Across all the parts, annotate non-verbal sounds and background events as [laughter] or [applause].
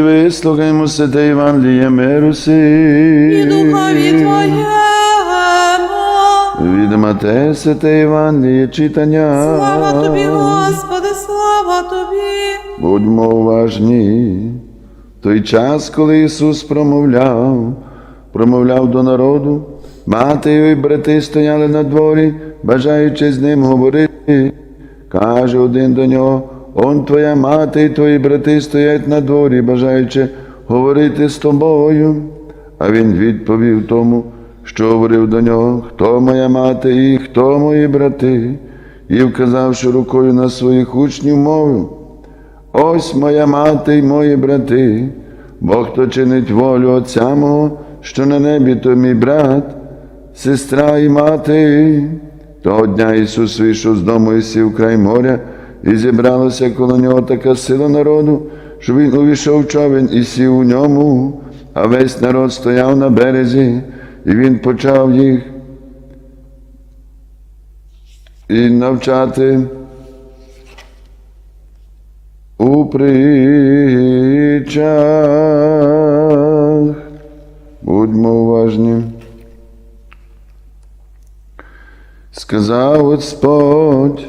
Вислухаймо святе Євангеліє миру і духові Твоєму. Від Матея святе Євангеліє читання. Слава Тобі, Господи, слава Тобі. Будьмо уважні. Той час, коли Ісус промовляв, промовляв до народу, мати його і брати стояли на дворі, бажаючи з ним говорити. Каже один до нього: Он твоя мати і твої брати стоять на дворі, бажаючи говорити з тобою. А він відповів тому, що говорив до нього, хто моя мати і хто мої брати, і вказавши рукою на своїх учнів, мовив. Ось моя мати й мої брати, бо хто чинить волю Отця мого, що на небі, то мій брат, сестра і мати. Того дня Ісус вийшов з дому і сів край моря, і зібралася коло нього така сила народу, що він увійшов човен і сів у ньому, а весь народ стояв на березі, і він почав їх і навчати у притчах. Будьмо уважні. Сказав Господь,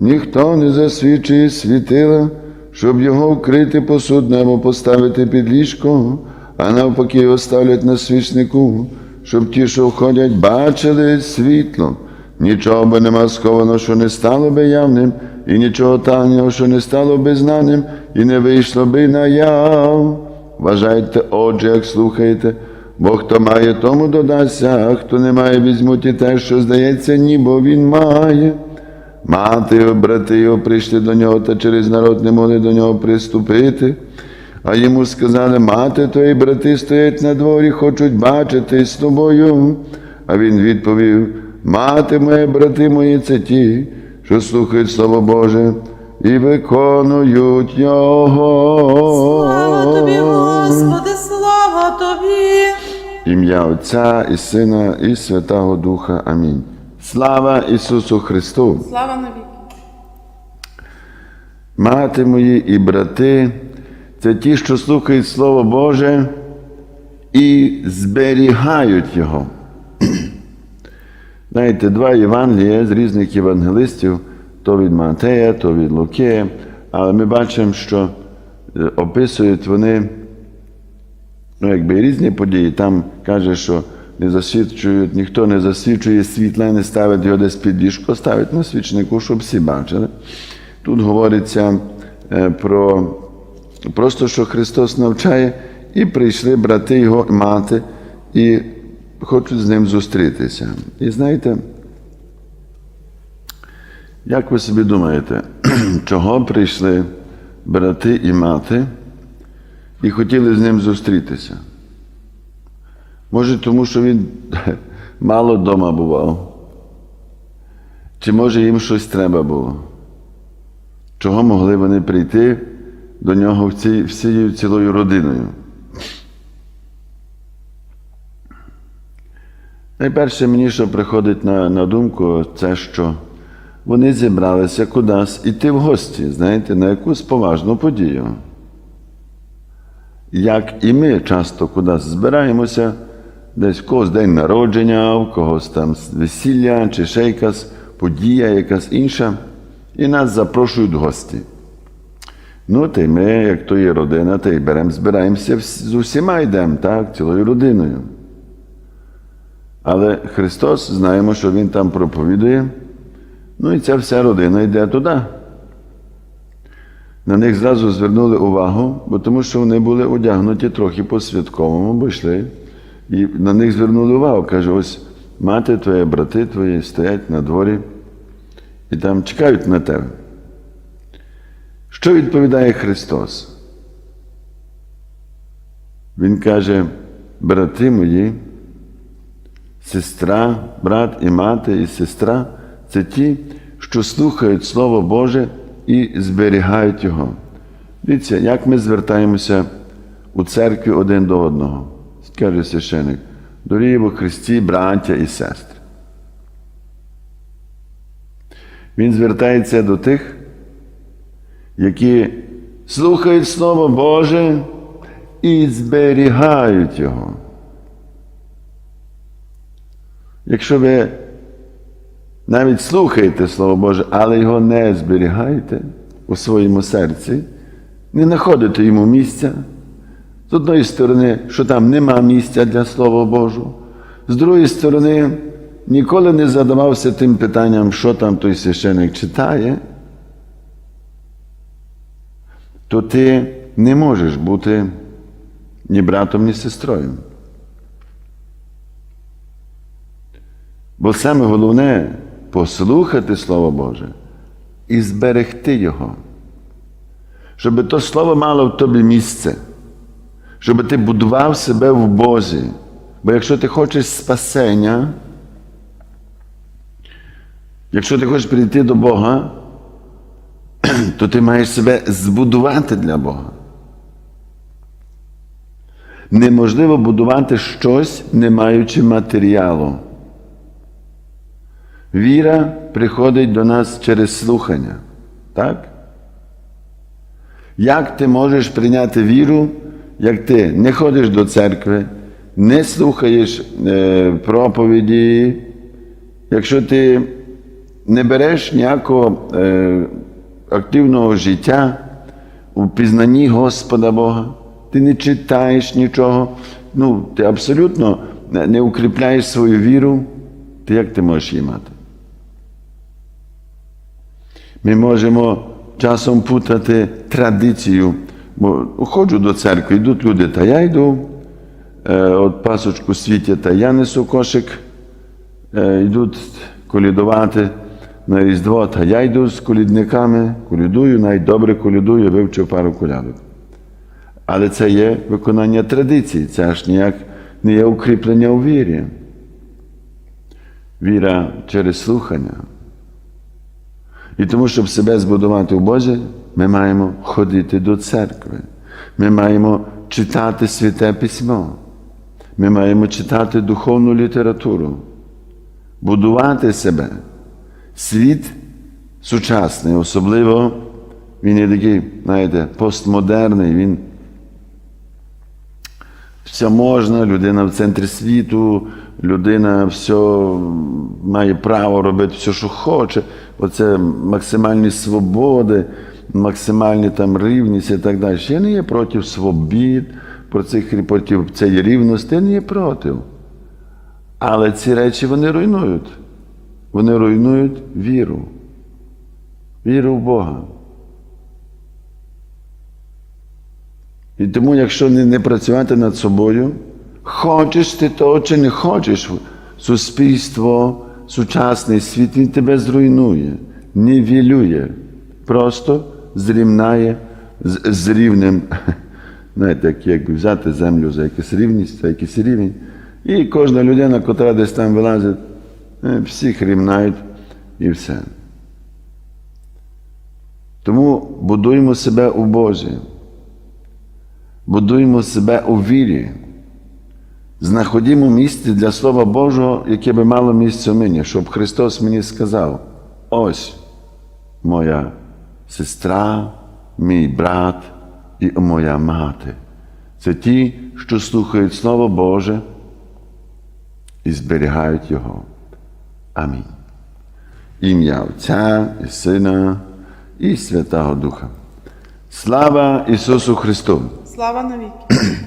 ніхто не засвідчує світила, щоб його вкрити посуд або поставити під ліжко, а навпаки його ставлять на свічнику, щоб ті, що входять, бачили світло. Нічого би нема сховано, що не стало би явним, і нічого тайного, що не стало би знаним, і не вийшло би наяв. Вважайте, отже, як слухаєте, бо хто має, тому додасться, а хто не має, візьмуть і те, що здається, ніби він має. Мати його, брати його прийшли до нього, та через народ не могли до нього приступити. А йому сказали, мати твої брати стоять на дворі, хочуть бачити з тобою. А він відповів: Мати моя, брати мої, це ті, що слухають Слово Боже і виконують його. Слава Тобі, Господи, слава Тобі. Ім'я Отця і Сина, і Святого Духа. Амінь. Слава Ісусу Христу! Слава навіки. Мати мої і брати, це ті, що слухають Слово Боже і зберігають Його. [clears throat] Знаєте, два Євангелія з різних євангелистів, то від Матея, то від Луки, але ми бачимо, що е, описують вони ну, якби різні події. Там каже, що не засвідчують, ніхто не засвідчує світла, не ставить його десь під ліжко, ставить на свічнику, щоб всі бачили. Тут говориться е, про просто, що Христос навчає, і прийшли брати його мати, і хочуть з ним зустрітися. І знаєте, як ви собі думаєте, [clears throat] чого прийшли брати і мати і хотіли з ним зустрітися? Може, тому що він [laughs] мало вдома бував? Чи може їм щось треба було? Чого могли вони прийти до нього всією цілою родиною? Найперше мені, що приходить на, на думку, це що вони зібралися кудись іти в гості, знаєте, на якусь поважну подію. Як і ми часто кудись збираємося, десь в когось день народження, в когось там весілля чи ще якась подія, якась інша, і нас запрошують гості. Ну, та й ми, як то є родина, та й беремо, збираємося з усіма йдемо, так, цілою родиною. Але Христос, знаємо, що Він там проповідує, ну і ця вся родина йде туди. На них зразу звернули увагу, бо тому що вони були одягнуті трохи по-святковому, бо йшли. І на них звернули увагу. Каже, ось мати твоя, брати твої стоять на дворі і там чекають на тебе. Що відповідає Христос? Він каже, брати мої, сестра, брат і мати, і сестра це ті, що слухають Слово Боже і зберігають Його. Дивіться, як ми звертаємося у церкві один до одного. Каже священик, дорогі во Христі, браття і сестри. Він звертається до тих, які слухають Слово Боже і зберігають його. Якщо ви навіть слухаєте Слово Боже, але його не зберігаєте у своєму серці, не знаходите йому місця. З одної сторони, що там нема місця для Слова Божого, з другої сторони, ніколи не задавався тим питанням, що там той священик читає, то ти не можеш бути ні братом, ні сестрою. Бо саме головне послухати Слово Боже і зберегти його, щоб то слово мало в тобі місце, щоб ти будував себе в Бозі. Бо якщо ти хочеш спасення, якщо ти хочеш прийти до Бога, [clears throat] то ти маєш себе збудувати для Бога. Неможливо будувати щось, не маючи матеріалу. Віра приходить до нас через слухання. Так? Як ти можеш прийняти віру, як ти не ходиш до церкви, не слухаєш е, проповіді, якщо ти не береш ніякого е, активного життя у пізнанні Господа Бога, ти не читаєш нічого, ну, ти абсолютно не укріпляєш свою віру, то як ти можеш її мати? Ми можемо часом путати традицію, бо ходжу до церкви, йдуть люди, та я йду, е, от пасочку світять, та я несу кошик, е, йдуть колідувати на Різдво, та я йду з колідниками, колідую, навіть добре колідую, вивчив пару колядок. Але це є виконання традиції, це аж ніяк не є укріплення у вірі. Віра через слухання. І тому, щоб себе збудувати у Бозі, ми маємо ходити до церкви. Ми маємо читати святе письмо. Ми маємо читати духовну літературу, будувати себе. Світ сучасний, особливо він є такий, знаєте, постмодерний, він все можна, людина в центрі світу, людина все має право робити все, що хоче. Оце максимальні свободи, максимальні там рівність і так далі. Я не є проти свобід, про цих проти цієї рівності, я не є проти. Але ці речі вони руйнують. Вони руйнують віру. Віру в Бога. І тому, якщо не, не працювати над собою, хочеш ти того чи не хочеш, суспільство, сучасний світ, він тебе зруйнує, нівелює, просто зрівнає з, з рівнем, [laughs] знаєте, як, як взяти землю за якусь рівність, за якийсь рівень. І кожна людина, котра десь там вилазить, е, всіх рівнають і все. Тому будуємо себе у Божі. Будуємо себе у вірі, знаходімо місце для Слова Божого, яке би мало місце у мені, щоб Христос мені сказав: ось моя сестра, мій брат і моя мати. Це ті, що слухають Слово Боже і зберігають Його. Амінь. Ім'я Отця і Сина і Святого Духа. Слава Ісусу Христу! Слава навіки.